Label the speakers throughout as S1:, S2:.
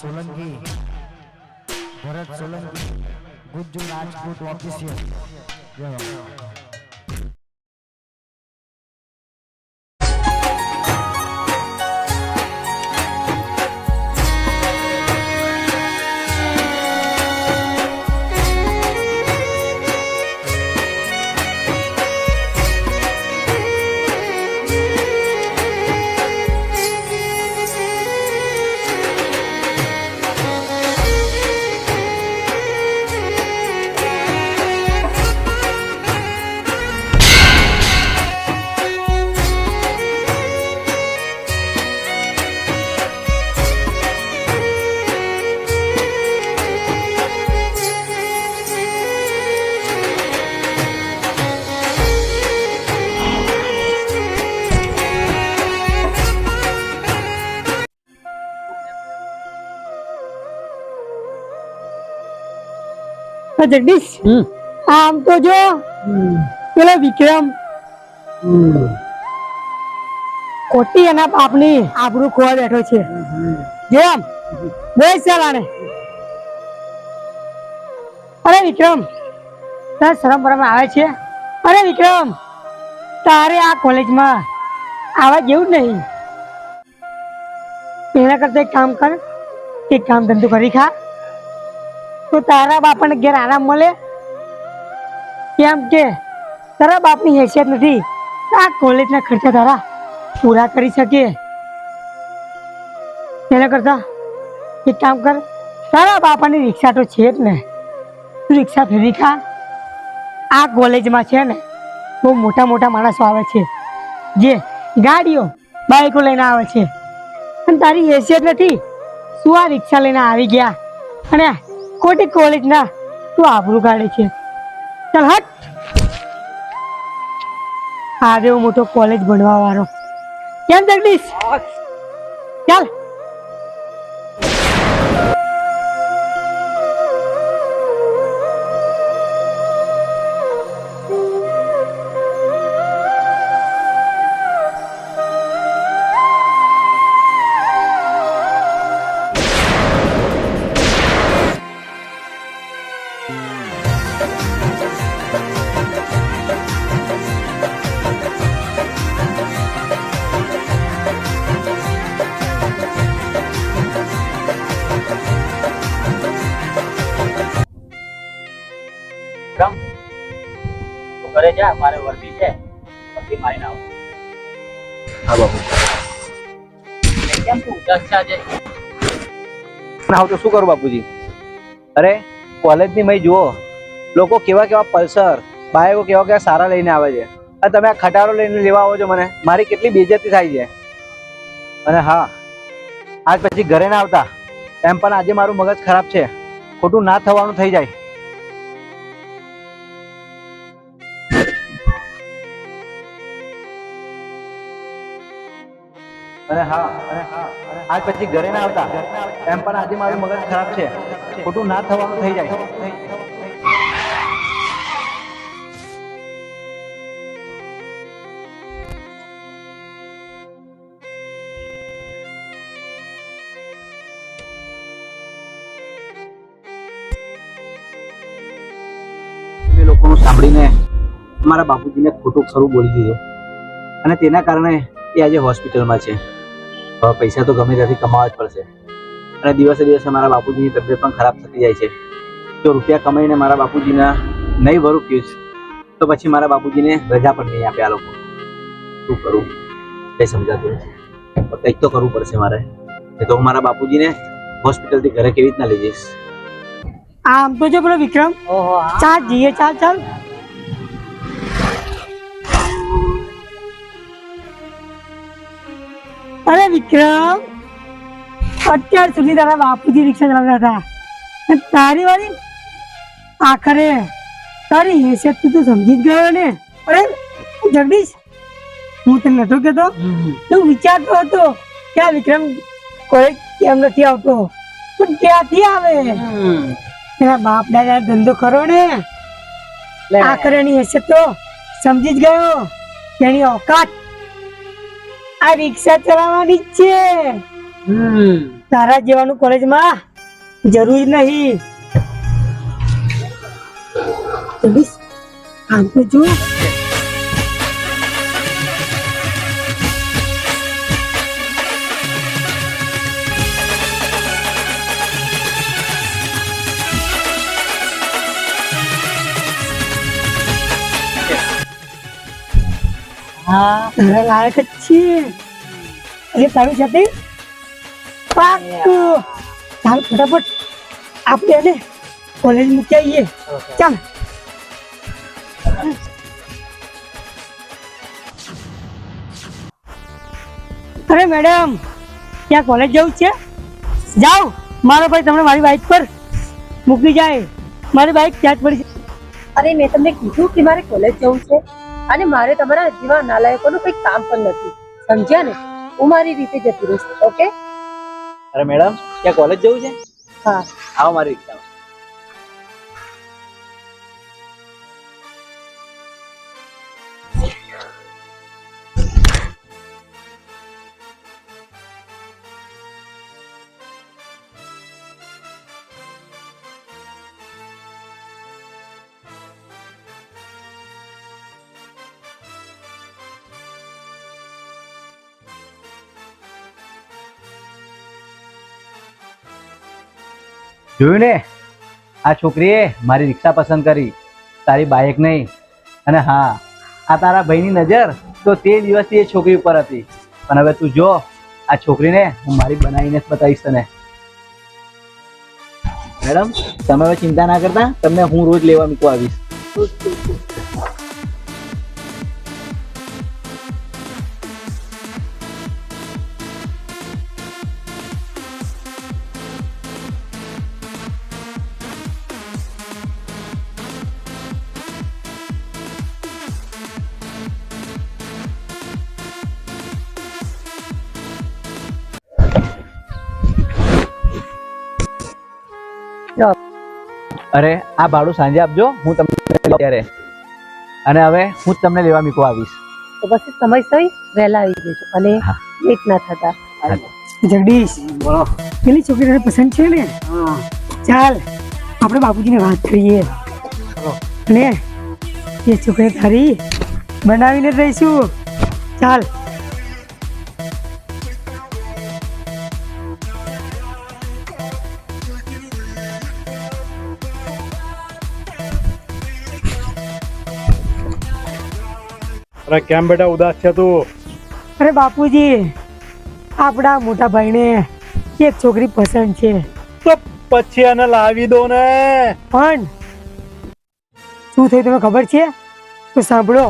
S1: Solanki. Bharat Solanki. Gujju Rajput official. જય
S2: જગદીશ આમ તો જો પેલો વિક્રમ. ખોટી એના બાપની આબરૂ ખોવા બેઠો છે. જેમ બેસ ચાલાને અરે વિક્રમ તાર શરમ પરમ આવે છે? અરે વિક્રમ તારે આ કોલેજમાં આવા જેવું જ નહીં. એના કરતા એક કામ કર એક કામ ધંધો કરી ખા. તો તારા બાપાને ઘેર આરામ મળે? કેમ કે તારા બાપની હેસિયત નથી. આ કોલેજના ખર્ચા તારા પૂરા કરી શકે. એના કરતા એક કામ કર, તારા બાપાની રિક્ષા તો છે જ ને. રિક્ષા ફેરી ખા. આ કોલેજમાં છે ને બહુ મોટા મોટા માણસો આવે છે. જે ગાડીઓ, બાઈકો લઈને આવે છે. અને તારી હેસિયત નથી. શું આ રિક્ષા લઈને આવી ગયા. અને ખોટી કોલેજના તું આબરું કાઢે છે. ચાલ હટ. આવ્યો મોટો કોલેજ ભણવા વાળો. કેમ જગદીશ? ચાલ.
S3: ઘરે જા મારે વર્દી છે. વર્દી મારીને ના
S4: હા બાપુ.
S3: કેમ તું ઉદાસ છે આજે?
S4: ના હું તો શું કરું બાપુજી? અરે કોલેજની મય જુઓ લોકો કેવા કેવા પલ્સર બાઈકો કેવા કેવા સારા લઈને આવે છે. અને તમે આ ખટારો લઈને લેવા આવો છો મને મારી કેટલી બેજતી થાય છે. અને હા આજ પછી ઘરે ના આવતા એમ પણ આજે મારું મગજ ખરાબ છે. ખોટું ના થવાનું થઈ જાય. અને હા અને હા. આજ પછી ઘરે ના આવતા. એમ પણ આજે મારું મગજ ખરાબ છે. ખોટું ના થવાનું થઈ જાય. એ લોકોનું સાંભળીને મારા બાપુજીને ખોટું ખરું બોલી દીધું. અને તેના કારણે એ આજે હોસ્પિટલમાં છે. પૈસા તો ગમે ત્યાંથી કમાવા જ પડશે. અને દિવસે દિવસે મારા બાપુજીની તબિયત પણ ખરાબ થતી જાય છે. જો રૂપિયા કમાઈને મારા બાપુજીના નહીં ભરું ફ્યુઝ તો પછી મારા બાપુજીને રજા પણ નહીં આપે આ લોકો. શું કરું? કંઈ સમજાતું નથી. કંઈક તો કરવું પડશે મારે. એ તો હું મારા બાપુજીને હોસ્પિટલથી ઘરે કેવી રીતના લઈ જઈશ?
S2: આમ તો જો પેલો વિક્રમ
S3: ઓહો
S2: ચાલ જઈએ ચાલ ચાલ. અરે વિક્રમ અત્યાર સુધી તારા બાપુજી રિક્ષા ચલાવતા હતા. તારી વાળી આખરે તારી હેસિયત તું તો સમજી જ ગયો ને? અરે જગદીશ હું તને નતો કેતો તું વિચારતો હતો કે આ વિક્રમ કોઈ કેમ નથી આવતો. પણ ક્યાંથી આવે? એના બાપ દાદા ધંધો કરો ને? આખરે એની હેસિયત તો સમજી જ ગયો. એની ઓકાત આ રિક્ષા ચલાવવાની જ છે.
S3: હમ.
S1: તારા જેવાનું કોલેજમાં જરૂર નહીં. આમ તો જો. તારા લાયક જ છે અરે તારું સાથે પાક્કું ચાલ ફટાફટ આપણે એને કોલેજ મૂકી આવીએ ચાલ અરે મેડમ ત્યાં કોલેજ જવું છે જાઓ મારો ભાઈ તમને મારી બાઇક પર મૂકી જાય મારી બાઇક ત્યાં જ પડી છે
S5: અરે મેં તમને કીધું કે મારે કોલેજ જવું છે અને મારે તમારા જેવા નાલાયકોનું કંઈ કામ પણ નથી. સમજ્યા ને? હું મારી રીતે જતી રહીશ ઓકે?
S4: અરે મેડમ ત્યાં કોલેજ જવું છે?
S5: હા.
S4: આવો મારી જોયું ને? આ છોકરીએ મારી રિક્ષા પસંદ કરી. તારી બાઇક નહીં. અને હા, આ તારા ભાઈની નજર તો તે દિવસથી એ છોકરી ઉપર હતી. પણ હવે તું જો, આ છોકરીને હું મારી બનાવીને જ બતાવીશ તને. મેડમ, તમે હવે ચિંતા ના કરતા, તમને હું રોજ લેવા મૂકવા આવીશ. અરે આ ભાડું સાંજે આપજો હું તમને અત્યારે. અને હવે હું જ તમને લેવા મીકો આવીશ.
S5: તો પછી સમય વહેલા આવી જજો અને. લેટ ના થતા.
S1: જગદીશ
S4: બોલો.
S1: પેલી છોકરી તને પસંદ છે ને? ચાલ આપણે બાપુજીને વાત કરીએ. ને એ છોકરી તારી બનાવીને રહીશું. ચાલ.
S6: અરે કેમ બેટા ઉદાસ છે તું?
S1: અરે બાપુજી આપણા મોટા ભાઈને એક છોકરી પસંદ છે.
S6: તો પછી એને લાવી દો ને.
S1: પણ શું થયું તમને ખબર છે? તો સાંભળો.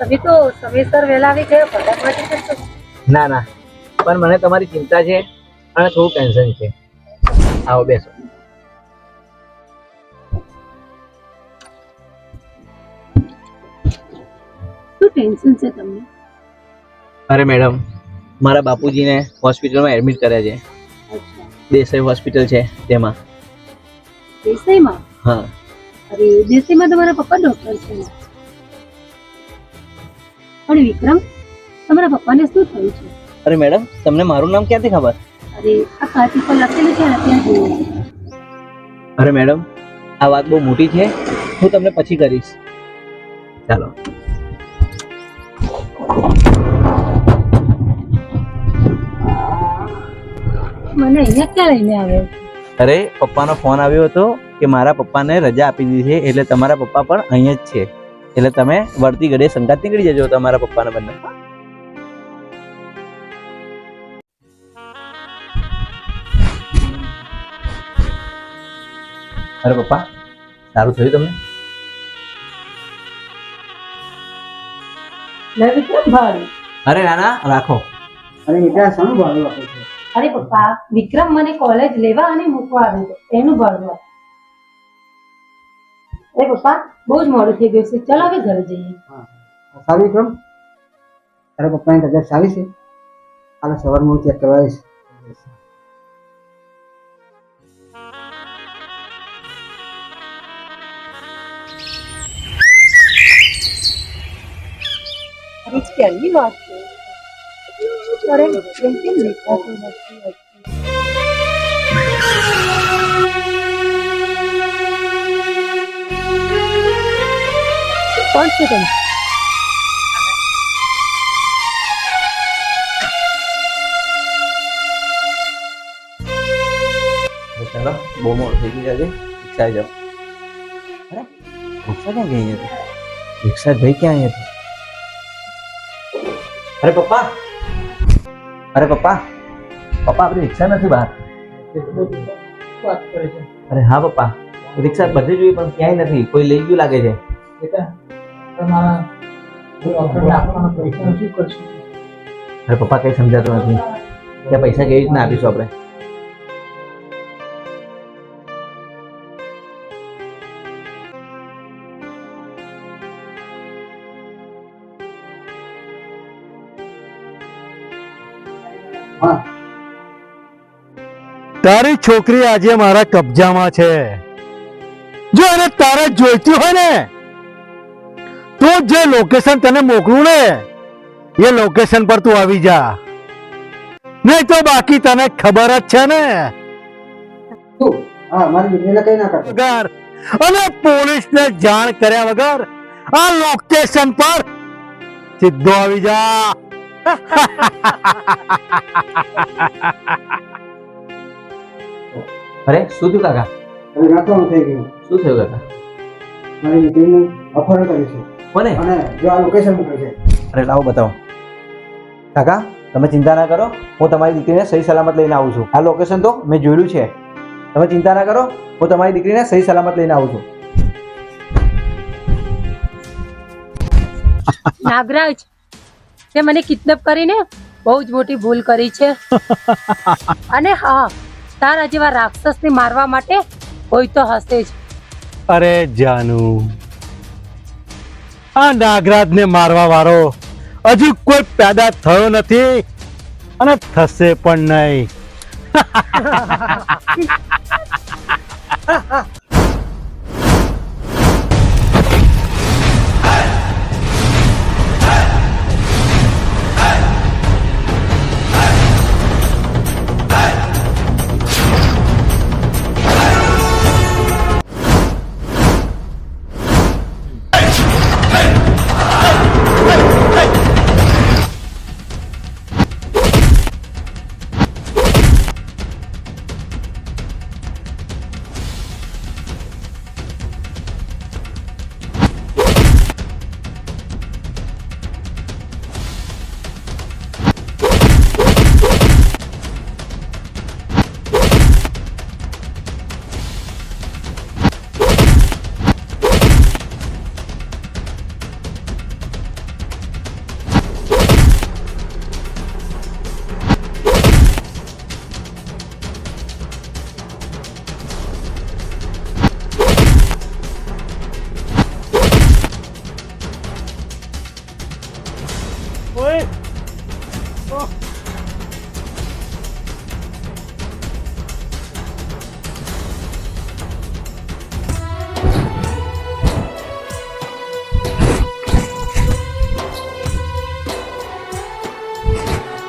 S5: તમે તો સમયસર વહેલા આવી ગયા ફટાફટ કરશો
S4: ના ના. પણ મને તમારી ચિંતા છે અને થોડું ટેન્શન છે. આવો બેસો.
S5: શું ટેન્શન છે તમને?
S4: અરે મેડમ મારા બાપુજીને હોસ્પિટલમાં એડમિટ કર્યા છે. દેસાઈ હોસ્પિટલ છે તેમાં.
S5: દેસાઈમાં?
S4: હા.
S5: અરે દેસાઈમાં તમારા પપ્પા ડોક્ટર છે. પણ વિક્રમ તમારા પપ્પાને શું થયું છે?
S4: અરે મેડમ તમને મારું નામ ક્યાંથી ખબર?
S5: અરે આ કાચી પર લખેલું છે ને ત્યાં જુઓ.
S4: અરે મેડમ આ વાત બહુ મોટી છે. હું તમને પછી કરીશ. ચાલો.
S5: મને અહીંયા ક્યાં લઈને આવ્યો?
S4: અરે પપ્પાનો ફોન આવ્યો હતો કે મારા પપ્પાને રજા આપી દીધી છે એટલે તમારા પપ્પા પણ અહીંયા જ છે. એટલે તમે વળતી ઘડીએ સંગાત નીકળી જજો તમારા પપ્પાને બંને. અરે પપ્પા સારું થયું તમને?
S5: અરે નાના રાખો.
S4: અરે નાના રાખો
S5: અરે પપ્પા વિક્રમ મને કોલેજ લેવા અને મૂકવા આવ્યો એનું ભાડું આપો. અરે પપ્પા બહુ જ મોડું થઈ ગયું છે. ચાલો હવે ઘરે જઈએ.
S7: સારી વિક્રમ. તારા પપ્પાની તબિયત સારી છે? કાલે સવારમાં હું ચેક કરવા આવીશ.
S5: અરે ક્યારની વાત છે. અરે કેમ કેમ દેખાતું નથી? કોણ છે તમે
S4: તો ચાલો બહુ મોડું થઈ ગયું આજે રિક્ષા જાઓ અરે રિક્ષા ક્યાં ગઈ હતી રિક્ષા ગઈ ક્યાં હતી અરે પપ્પા અરે પપ્પા પપ્પા આપણી રિક્ષા નથી બહાર
S3: વાત કરે છે
S4: અરે હા પપ્પા રિક્ષા બધે જોઈ પણ ક્યાંય નથી કોઈ લઈ ગયું લાગે છે
S3: બેટા
S4: અરે પપ્પા કઈ સમજાતું નથી. કે પૈસા કેવી રીતના આપીશું આપણે?
S6: તારી છોકરી આજે મારા કબજામાં છે. જો એને તારે જોઈતી હોય ને તો જે લોકેશન તને મોકલું ને એ લોકેશન પર તું આવી જા. નહીં તો બાકી તને ખબર જ છે ને.
S7: તું હા મારી દીકરીને કઈ ના કરતો.
S6: વગર. અને પોલીસને જાણ કર્યા વગર આ લોકેશન પર સીધો આવી જા.
S4: અરે શું થયું કાકા?
S7: હવે રાખવાનું થઈ ગયું.
S4: શું થયું કાકા?
S7: મારી દીકરીનું અપહરણ કર્યું છે.
S4: કોને
S7: અને જો આ લોકેશન મોકલે છે.
S4: અરે લાવો બતાવો. કાકા તમે ચિંતા ના કરો. હું તમારી દીકરીને સહી સલામત લઈને આવું છું. આ લોકેશન તો મેં જોયેલું છે. તમે ચિંતા ના કરો. હું તમારી દીકરીને સહી સલામત લઈને આવું છું.
S5: નાગરાજ તે મને કિડનેપ કરીને બહુ જ મોટી ભૂલ કરી છે. અને હા તારા જેવા રાક્ષસને મારવા માટે કોઈ તો હશે જ.
S6: અરે જાનુ. આ નાગરાજને મારવા વાળો. હજુ કોઈ પેદા થયો નથી અને થશે પણ નહીં.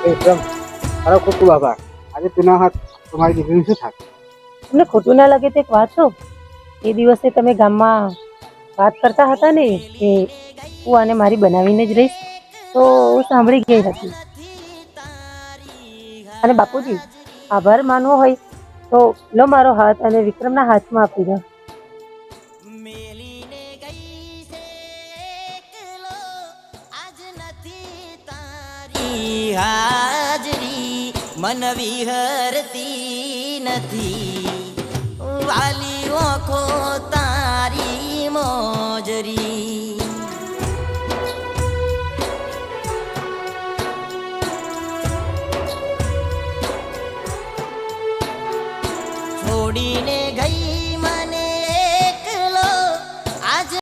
S7: વિક્રમ તારો ખૂબ ખૂબ આભાર આજે તેના હાથ તમારી દીકરીનું શું થાય
S5: તમને ખોટું ના લાગે તે એક વાત કહું એ દિવસે તમે ગામમાં વાત કરતા હતા ને કે હું આને મારી બનાવીને જ રહીશ તો હું સાંભળી ગઈ હતી. અને બાપુજી આભાર માનવો હોય તો લો મારો હાથ અને વિક્રમના હાથમાં આપી દો.
S8: મેલીને મન વિહરતી નથી. વાલી ખો તારી મોજરી.